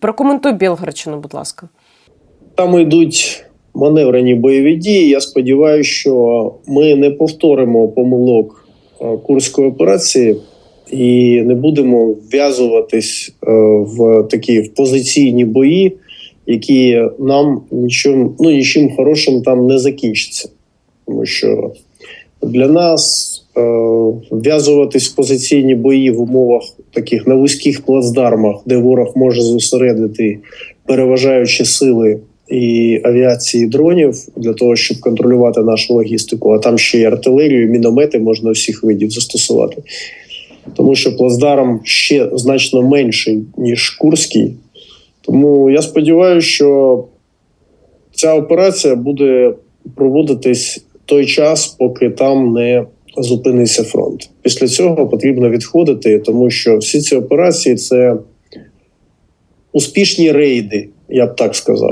Прокоментуй Білгородщину, будь ласка. Там йдуть маневрені бойові дії. Я сподіваюся, що ми не повторимо помилок е, курської операції і не будемо вв'язуватись е, в такі в позиційні бої, які нам нічим, ну, нічим хорошим там не закінчаться. Тому що для нас вв'язуватись в позиційні бої в умовах таких на вузьких плацдармах, де ворог може зосередити переважаючі сили і авіації і дронів для того, щоб контролювати нашу логістику. А там ще й артилерію, і міномети можна всіх видів застосувати. Тому що плацдарм ще значно менший, ніж Курський. Тому я сподіваюся, що ця операція буде проводитись той час, поки там не зупиниться фронт. Після цього потрібно відходити, тому що всі ці операції це успішні рейди, я б так сказав.